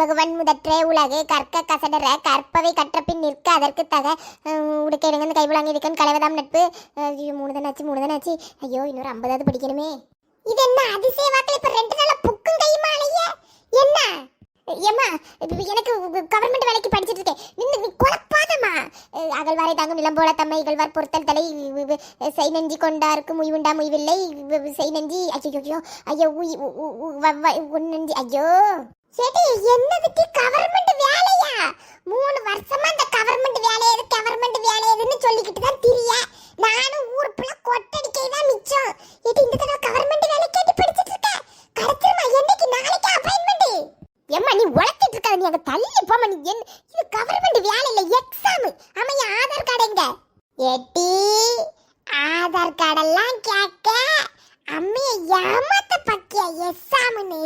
பகவன் முதற்றே உலகு கற்க கசடர கற்பவை கற்றபின் நிற்க அதற்கு தக உடுக்க இடுங்க கைவிளாங்கி இருக்கன் கலைவதாம் நட்பு. ஐயோ, மூணுதனாச்சு மூணுதனாச்சு ஐயோ இன்னொரு ஐம்பதாவது படிக்கணுமே. இது என்ன அதிசய வாக்கில் இப்போ ரெண்டு நாள் புக்கும் கையுமா அலைய? என்ன? ஏம்மா எனக்கு கவர்மெண்ட் வேலைக்கு படிச்சிட்டு இருக்கேன். நின்னு நீ குழப்பாதம்மா. அகழ்வாரை தாங்கும் நிலம் போல தம்மை இகழ்வார் பொருத்தல் தலை செய் நெஞ்சி கொண்டாருக்கு முய்வுண்டா முய்வில்லை செய் நெஞ்சி. ஐயோ ஐயோ ஐயோ உ- உ- உ- உன் நெஞ்சி. ஐயோ. சேட்டி என்னதுக்கு கவர்மெண்ட் வேலையா? மூணு வருஷமா இந்த கவர்மெண்ட் வேலை எது கவர்மெண்ட் வேலை எதுன்னு சொல்லிக்கிட்டு தான் திரிய. நானும் ஊர் புள்ள கொட்டடிக்கை தான் மிச்சம். ஏட்டி இந்த தடவை கவர்மெண்ட் வேலை கேட்டு படிச்சிட்டு இருக்க. கிடைச்சிருமா? என்னைக்கு? நாளைக்கு அப்பாயின்மெண்ட் ஏம்மா நீ உழைச்சிட்டு இருக்காத. நீ அங்க தள்ளி போமா நீ என்ன இது கவர்மெண்ட் வேலை இல்ல எக்ஸாம் ஆமா என் ஆதார் கார்டு எங்க? எட்டி ஆதார் கார்டெல்லாம் கேட்க அம்மைய ஏமாத்த பக்கியா எக்ஸாம்னு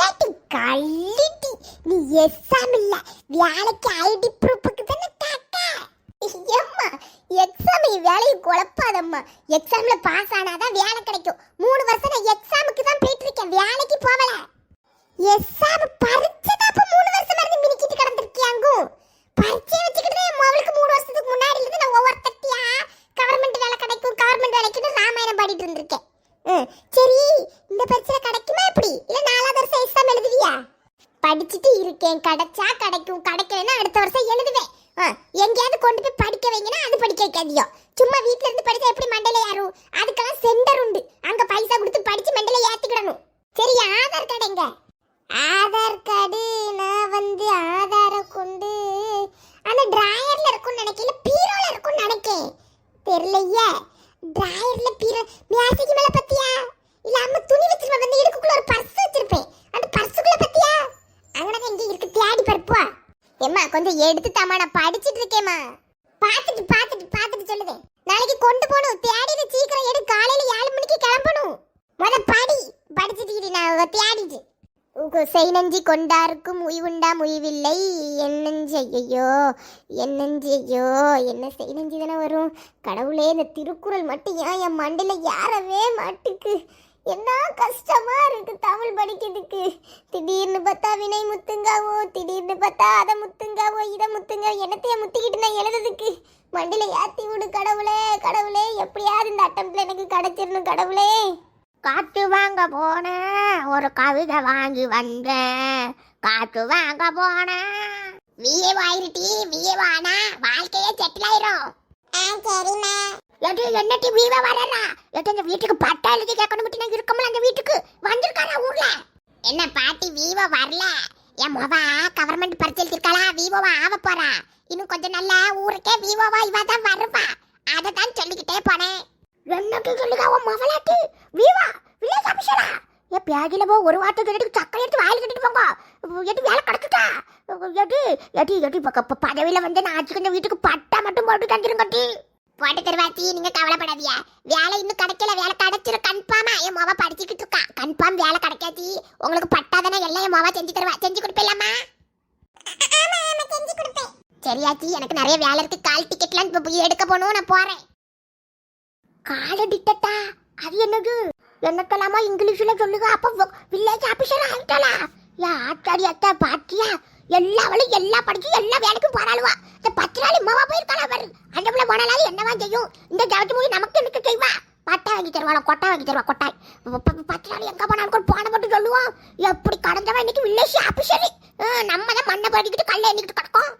ஏட்டி கள்ளிட்டி நீ எக்ஸாம் இல்ல வேலைக்கு ஐடி ப்ரூஃபுக்கு தானே கேட்க ஏம்மா எக்ஸாம் வேலையை குழப்பாதம்மா. எக்ஸாம்ல பாஸ் ஆனாதான் வேலை கிடைக்கும். மூணு வருஷம் நான் எக்ஸாமுக்கு தான் போயிட்டு இருக்கேன். வேலைக்கு போகல. எஸ்ஸாம் பரீட்சை தான் அப்ப மூணு வருஷமா இருந்து மினிக்கிட்டு கிடந்திருக்கியாங்கோ பரீட்சை வச்சுக்கிட்டு என் மவளுக்கு மூணு வருஷத்துக்கு முன்னாடி இருந்து நான் ஒவ்வொரு தட்டியா கவர்மெண்ட் வேலை கிடைக்கும் கவர்மெண்ட் வேலைக்குன்னு ராமாயணம் பாடிட்டு இருந்திருக்கேன் ம், சரி இந்த பரீட்சை கிடைக்குமா எப்படி இல்ல நாலாவது வருஷம் எக்ஸாம் எழுதுவியா படிச்சுட்டு இருக்கேன் கிடைச்சா கிடைக்கும் கிடைக்கலன்னா அடுத்த வருஷம் எழுதுவேன். ஆ, எங்கேயாவது கொண்டு போய் படிக்க வைங்கன்னா அது படிக்க வைக்காதியோ. சும்மா வீட்ல இருந்து படிச்சா எப்படி மண்டையில ஏறும்? அதுக்கெல்லாம் சென்டர் உண்டு. அங்க பைசா கொடுத்து படிச்சு மண்டையில ஏத்திக்கிடணும். சரி ஆதார் கார்டு எங்க? ஆதார் கார்டு நான் வந்து ஆதார கொண்டு அந்த டிராயர்ல இருக்கும்னு நினைக்கல பீரோல இருக்கும்னு நினைக்கேன். தெரியலையே. டிராயர்ல பீரோ மேசைக்கு மேல பத்தியா இல்ல அம்மா துணி வச்சிருப்பேன் வந்து இடுக்குள்ள ஒரு பர்ஸ் வச்சிருப்பேன் அந்த பர்சுக்குள்ள பத்தியா அங்கன எங்க இருக்கு தேடி பருப்பா ஏம்மா கொஞ்சம் எடுத்து தாமா நான் படிச்சிட்டு இருக்கேம்மா. பாத்துட்டு பாத்துட்டு பாத்துட்டு சொல்லுதேன் நாளைக்கு கொண்டு போகணும். தேடிட்டு சீக்கிரம் எடு. காலையில ஏழு மணிக்கு கிளம்பணும். முத படி. படிச்சுட்டு நான் தேடிட்டு. உகு செய் நெஞ்சி கொண்டாருக்கும். உய்வுண்டா முய்வில்லை. என் நெஞ்சு ஐயோ என் நெஞ்சு ஐயோ. என்ன செய் நெஞ்சு தானே வரும்? கடவுளே இந்த திருக்குறள் மட்டும் ஏன் என் மண்டையில ஏறவே மாட்டுக்கு? என்ன கஷ்டமா இருக்கு தமிழ் படிக்கிறதுக்கு? திடீர்னு பார்த்தா வினை முத்துங்காவோ திடீர்னு பார்த்தா அதை முத்துங்காவோ இதை முத்துங்க என்னத்தைய முத்திக்கிட்டு நான் எழுதுறதுக்கு? மண்டில ஏத்தி விடு கடவுளே கடவுளே எப்படியாவது இந்த அட்டம்ல எனக்கு கிடைச்சிடணும் கடவுளே. காற்று வாங்க போனேன் ஒரு கவிதை வாங்கி வந்தேன். காற்று வாங்க போனேன். விஏ ஆயிருட்டி விஏ வானா வாழ்க்கையே செட்டில் ஆயிரும். ஆ சரிம்மா. எட்டு என்னட்டி வீவே வரறா எது அந்த வீட்டுக்கு பட்டா எழுதி கேட்கணும் மட்டும் நான் இருக்கமல அந்த வீட்டுக்கு. வந்திருக்காரா ஊர்ல? என்ன பாட்டி வீவோ வரல? என் மொவா கவர்மெண்ட் பரிசு எழுதிருக்காளா வீவோவா ஆக போறா? இன்னும் கொஞ்சம் நல்லா ஊருக்கே வீவோவா இவ தான் வருவா. அதை தான் சொல்லிக்கிட்டே போனேன். என்னட்டு சொல்லுங்க உன் மவளாட்டு? வீவா வில்லேஜ் ஆஃபீஸரா ஏ பேகில போ ஒரு வார்த்தை கேட்டு சக்கரை எடுத்து வாயில் கட்டிட்டு போங்க. எட்டு வேலை கிடக்குட்டா எட்டு எட்டி எட்டி பதவியில் வந்து நான் ஆச்சு கொஞ்சம் வீட்டுக்கு பட்டா மட்டும் போட்டு தந்துருங்கட்டி போட்டு தருவாச்சி நீங்க கவலைப்படாதீங்க. வேலை இன்னும் கிடைக்கல வேலை கிடைச்சிரும். கன்ஃபார்மா. என் மாவா படிச்சுக்கிட்டு இருக்கா. கன்ஃபார்ம் வேலை கிடைக்காச்சி. உங்களுக்கு பட்டாதானே எல்லாம் என் மாவா செஞ்சு தருவா. செஞ்சு கொடுப்பில்லாமா சரியாச்சி எனக்கு நிறைய வேலை இருக்கு. கால் டிக்கெட்லாம் இப்ப போய் எடுக்க போகணும் நான் போறேன். கால டிக்கெட்டா? அது என்னது? என்னக்கெல்லாமா இங்கிலீஷ்ல சொல்லுங்க அப்ப வில்லேஜ் ஆபீசர் ஆயிட்டாளா? யா ஆத்தாடி அத்தா பாத்தியா எல்லா அவளும் எல்லா படிச்சு எல்லா வேலைக்கும் போறாளுவா. இந்த பத்து நாள் இம்மாவா போயிருக்காளா பாரு. அந்த பிள்ளை போனாலும் என்னவா செய்யும்? இந்த ஜவத்து மூலி நமக்கு எனக்கு செய்வா? பட்டா வாங்கி தருவாளா கொட்டா வாங்கி தருவா கொட்டாய். பத்து நாள் எங்கே போனாலும் கூட போன மட்டும் சொல்லுவோம் எப்படி கடந்தவன் இன்னைக்கு வில்லேஜ் ஆபீசர் நம்ம தான் மண்ணை படிக்கிட்டு கல்லை எண்ணிக்கிட்டு கிடக்கும்.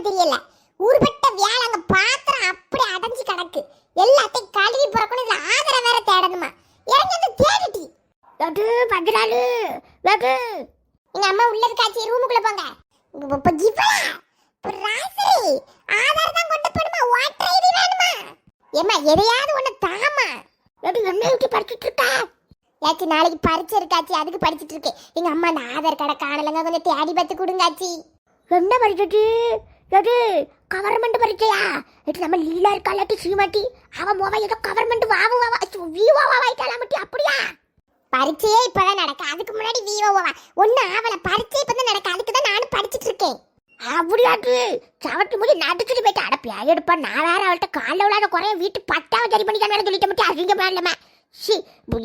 தேடவான்னு தெரியல. ஊர்பட்ட வேலை அங்க பாத்திரம் அப்படி அடைஞ்சு கிடக்கு. எல்லாத்தையும் கழுவி புறக்கணும் இதுல ஆதரவு வேற தேடணுமா? இறங்கி வந்து தேடிட்டி. வெகு பதினாலு வெகு எங்க அம்மா உள்ள இருக்காச்சு ரூமுக்குள்ள போங்க. இப்ப இவளா? இப்ப ராசிரி ஆதார் தான் கொண்டு போடுமா வாட்டர் ஐடி வேணுமா? ஏமா எதையாவது ஒண்ணு தாமா எப்படி என்ன விட்டு படிச்சிட்டு இருக்கா? ஏச்சி நாளைக்கு பரிச்சை இருக்காச்சி அதுக்கு படிச்சுட்டு இருக்கேன். எங்க அம்மா அந்த ஆதார் கார்டை காணலங்க கொஞ்சம் தேடி பார்த்து கொடுங்காச்சி. என்ன படிச்சுட்டு எது? கவர்மெண்ட் பரீட்சையா? இது நம்ம லீலா இருக்கா இல்லாட்டி சீமாட்டி அவ மோவா ஏதோ கவர்மெண்ட் வாவு வாவா விவோ வாவாயிட்டாளா மட்டும் அப்படியா? பரீட்சையே இப்பதான் நடக்க. அதுக்கு முன்னாடி விவோவா ஒண்ணு ஆவல. பரீட்சை இப்பதான் நடக்க. அதுக்கு தான் நானும் படிச்சிட்டு இருக்கேன். அப்படியாட்டு சவட்டு முடி நடிச்சுட்டு போயிட்டு. அடப்பியா எடுப்பா. நான் வேற அவள்கிட்ட காலைல விழாத குறைய வீட்டு பட்டாவை சரி பண்ணி தான் சொல்லிட்டு மட்டும் அசிங்கமா இல்லமே ஷி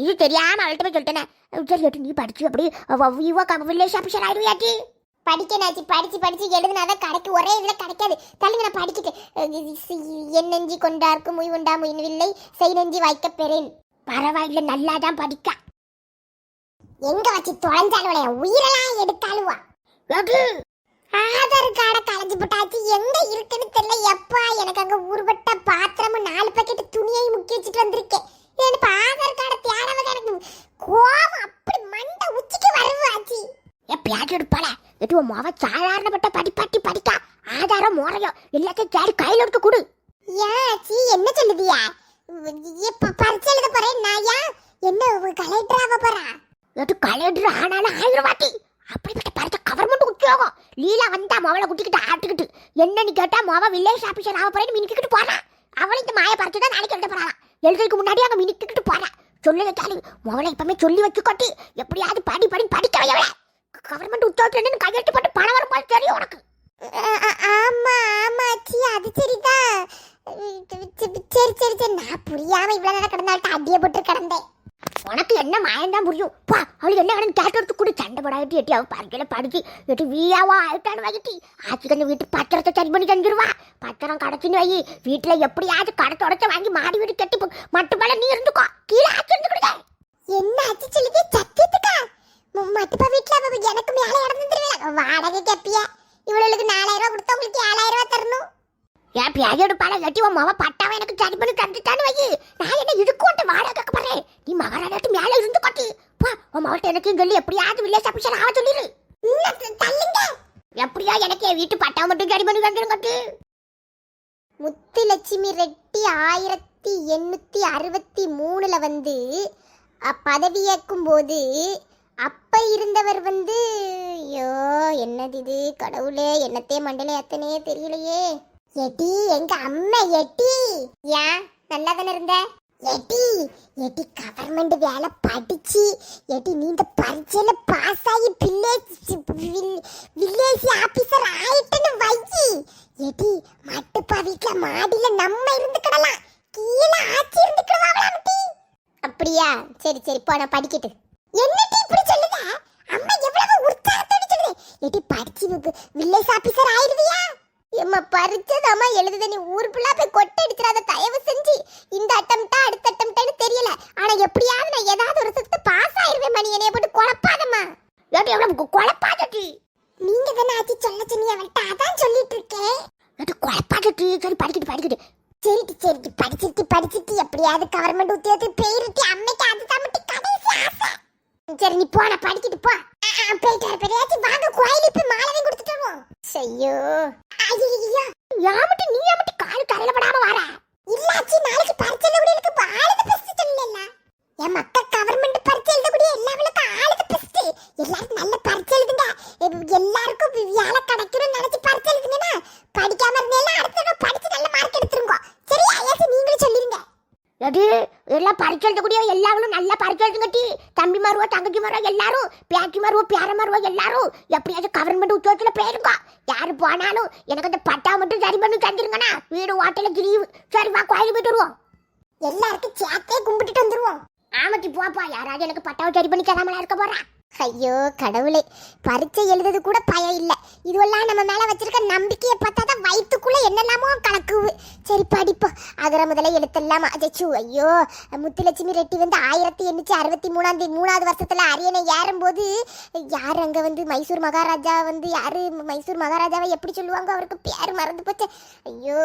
இது தெரியாம அவள்கிட்ட போய் சொல்லிட்டேனே. சரி நீ படிச்சு அப்படி விவோ வில்லேஜ் ஆஃபீஸர் ஆயிடுவியாச்சு படிக்கணாச்சு படிச்சு படிச்சு எழுதுனாதான் கிடைக்கு ஒரே இதில் கிடைக்காது. தள்ளுங்க நான் படிக்கிட்டு என் நெஞ்சி கொண்டார்க்கு முய் உண்டா முயின்வில்லை செய் நெஞ்சி வைக்க பெறேன். பரவாயில்ல நல்லா தான் படிக்கா. எங்க வச்சு தொலைஞ்சாலும் என் உயிரெல்லாம் எடுத்தாலுவா ஆதார் கார்டை கலைஞ்சு போட்டாச்சு எங்க இருக்குன்னு தெரியல. எப்பா எனக்கு அங்க ஊர்பட்ட பாத்திரமும் நாலு பாக்கெட் துணியையும் முக்கி வச்சுட்டு வந்திருக்கேன். எனக்கு ஆதார் கார்டை தேடாம எனக்கு கோவம் அப்படி மண்டை உச்சிக்கு வருவாச்சு. ஏ பியாஜ் எடுப்பாள? எட்டு உன் சாதாரணப்பட்ட படிப்பாட்டி படிக்கா. ஆதாரம் முறையோ எல்லாத்தையும் தேடி கையில எடுத்து கொடு. ஏச்சி என்ன சொல்லுதியா? இப்ப பரிச்சை எழுத போறேன் ஏன் என்ன கலெக்டர் ஆக போறா? எது கலெக்டர் ஆனாலும் ஆயிரம் வாட்டி. அப்படிப்பட்ட பரிச்சை கவர்மெண்ட் உத்தியோகம். லீலா வந்தா மவளை குட்டிக்கிட்டு ஆட்டுக்கிட்டு. என்னன்னு கேட்டா மவ வில்லேஜ் ஆபீசர் ஆக போறேன்னு மினிக்கிட்டு போறா. அவளை இந்த மாய பறிச்சு தான் நாளைக்கு எழுத போறாளாம். எழுதுறதுக்கு முன்னாடி அங்க மினிக்கிட்டு போறா. சொல்லு வச்சாலும் மவளை இப்பவுமே சொல்லி வச்சு கொட்டி எப்படியாவது படி படி படிக்க வையவள. கவர்மெண்ட் உத்தியோகத்துல கையெழுத்து போட்டு பணம் வரும் போது தெரியும் உனக்கு. ஆமா ஆமா சி அது சரிதான். சரி சரி சரி. நான் புரியாம இவ்வளவு நேரம் கிடந்தால்ட்ட அடிய போட்டு கிடந்தேன். உனக்கு என்ன மாயம்தான் புரியும்? பா அவளுக்கு என்ன வேணும் கேட்டு எடுத்து கூட. சண்டை போடாட்டி எட்டி அவள் படிக்கல படிச்சு எட்டி வீயாவா ஆயிட்டான்னு வைக்கிட்டி ஆச்சு கொஞ்சம் வீட்டு பத்திரத்தை சரி பண்ணி தந்துருவா. பத்திரம் கடச்சுன்னு வை. வீட்டுல எப்படியாவது கடை தொடச்ச வாங்கி மாடி வீடு கட்டி போ. மட்டு மேல நீ இருந்துக்கோ. கீழே ஆச்சு இருந்துக்கிடுங்க என்ன ஆச்சு சொல்லுது சத்தியத்துக்கா? மட்டுப்பா வீட்டுல அவ எனக்கு மேல இடம் வாடகை கேப்பிய இவளுக்கு நாலாயிரம் ரூபாய் கொடுத்தா உங்களுக்கு ஏழாயிரம் ரூபாய் தரணும் ஏன் பியாஜோட படம் கட்டி உன் மாவ பட்டாவை எனக்கு சரி பண்ணி தந்துட்டான்னு வை நான் என்ன இதுக்கோட்ட வாடகை கேட்க போறேன் நீ மகாராஜாட்டு மேல இருந்து கொட்டி பா உன் மாவட்ட எனக்கு சொல்லி எப்படியாவது வில்லேஜ் ஆபீசர் ஆக சொல்லிடு தள்ளுங்க எப்படியா எனக்கு என் வீட்டு பட்டாவை மட்டும் சரி பண்ணி தந்துரும் கொட்டு முத்துலட்சுமி ரெட்டி ஆயிரத்தி எண்ணூத்தி அறுபத்தி மூணுல வந்து பதவியேற்கும் போது அப்போ இருந்தவர் வந்து ஐயோ என்னது இது? கடவுளே என்னத்தே மண்டல எத்தனையே தெரியலையே. எட்டி எங்க அம்மா எட்டி. ஏன் நல்லா தானே இருந்த? எட்டி எட்டி கவர்மெண்ட் வேலை படிச்சு எட்டி நீ இந்த பரீட்சையில பாஸ் ஆகி வில்லேஜ் வில்லேஜ் ஆபீசர் ஆயிட்டேன்னு வை எட்டி மட்டுப்பா வீட்ல மாடியில நம்ம இருந்துக்கிடலாம். கீழே ஆச்சு இருந்துக்கிடுவாங்களாம் அப்படியா? சரி சரி போ நான் படிக்கட்டு. என்ன டி இப்படி சொல்லுத? அம்மா எவ்வளவு உற்சாகத்தோட சொல்லுது. எட்டி படிச்சு வில்லேஜ் ஆபீசர் ஆயிருவியா எம்மா பறிச்சதாமா எழுதுத. நீ ஊர் ஃபுல்லா போய் கொட்டை அடிச்சிடாத தயவு செஞ்சு. இந்த அட்டம்ட்டா அடுத்த அட்டம்ட்டான்னு தெரியல. ஆனா எப்படியாவது நான் ஏதாவது ஒரு சுத்து பாஸ் ஆயிருவேன் மணி. என்னைய போட்டு குழப்பாதம்மா. ஏடி எவ்வளவு குழப்பாதடி. நீங்க தானே ஆச்சு சொல்ல சொன்னீங்க அவள்கிட்ட அதான் சொல்லிட்டு இருக்கேன். அது குழப்பாட்டு சரி படிக்கிட்டு படிக்கிட்டு. சரிட்டு சரிட்டு படிச்சிட்டு படிச்சிட்டு எப்படியாவது கவர்மெண்ட் உத்தியோகத்துக்கு போயிருட்டு அம்மைக்கு அது தம்பிட்டு கடைசி ஆசை. சரி நீ போன படிக்கிட்டு போ. ஆ, ஆ, போயிட்டு வர பெரியாச்சும் வாங்க கோயிலுக்கு போய் மாலை வாங்கி கொடுத்துட்டு வருவோம். ஐயோ ஐயோ யாமட்டு நீ யாமட்டு காலு கரையில படாம வர இல்லாச்சி நாளைக்கு பரிச்சை கூட எனக்கு ஆளுக்கு பெஸ்ட் சொல்லல என் மக்கா கவர்மெண்ட் பரிச்சை எழுதக்கூடிய எல்லாவளுக்கும் ஆளுக்கு பெஸ்ட் எல்லாரும் நல்ல பரிச்சை எழுதுங்க. எல்லாருக்கும் வேலை கிடைக்கணும்னு நினைச்சு பரிச்சை எழுதுங்கன்னா படிக்காம இருந்தேன்னா அடுத்த படிச்சு நல்ல மார்க் எடுத்துருங்க. சரியா? ஐயாச்சி நீங்களும் சொல்லிருங்க. எது? எல்லாம் பரிச்சை எழுதக்கூடிய எல்லாரும் நல்லா பரிச்சை எழுதுங்கட்டி தம்பி மாறுவோ தங்கச்சி மாறுவோ எல்லாரும் பேக்கி மாறுவோ பேர மாறுவோ எல்லாரும் எப்படியாச்சும் கவர்மெண்ட் உத்தியோகத்தில் போயிருங்க. யார் போனாலும் எனக்கு அந்த பட்டா மட்டும் சரி பண்ணி தந்துருங்கண்ணா. வீடு ஓட்டல கிரி சரி வா கோயில் போயிட்டு வருவோம். எல்லாருக்கும் சேர்த்தே கும்பிட்டுட்டு வந்துருவோம். ஆமாச்சி போப்பா யாராவது எனக்கு பட்டாவை சரி பண்ணி தராமலா இருக்க போறா? ஐயோ கடவுளே. பரீட்சை எழுதுறது கூட பயம் இல்லை. இதுவெல்லாம் நம்ம மேல வச்சிருக்க நம்பிக்கையை பார்த்தா தான் வயிற்றுக்குள்ள என்னெல்லாமோ கலக்குது. சரி படிப்போம். அகர முதல்ல எழுத்தெல்லாம் அஜச்சு. ஐயோ முத்துலட்சுமி ரெட்டி வந்து ஆயிரத்தி எண்ணூற்றி அறுபத்தி மூணாம் தேதி மூணாவது வருஷத்துல அரியணை ஏறும்போது யார் அங்க வந்து மைசூர் மகாராஜா வந்து யாரு மைசூர் மகாராஜாவை எப்படி சொல்லுவாங்க? அவருக்கு பேர் மறந்து போச்சு. ஐயோ.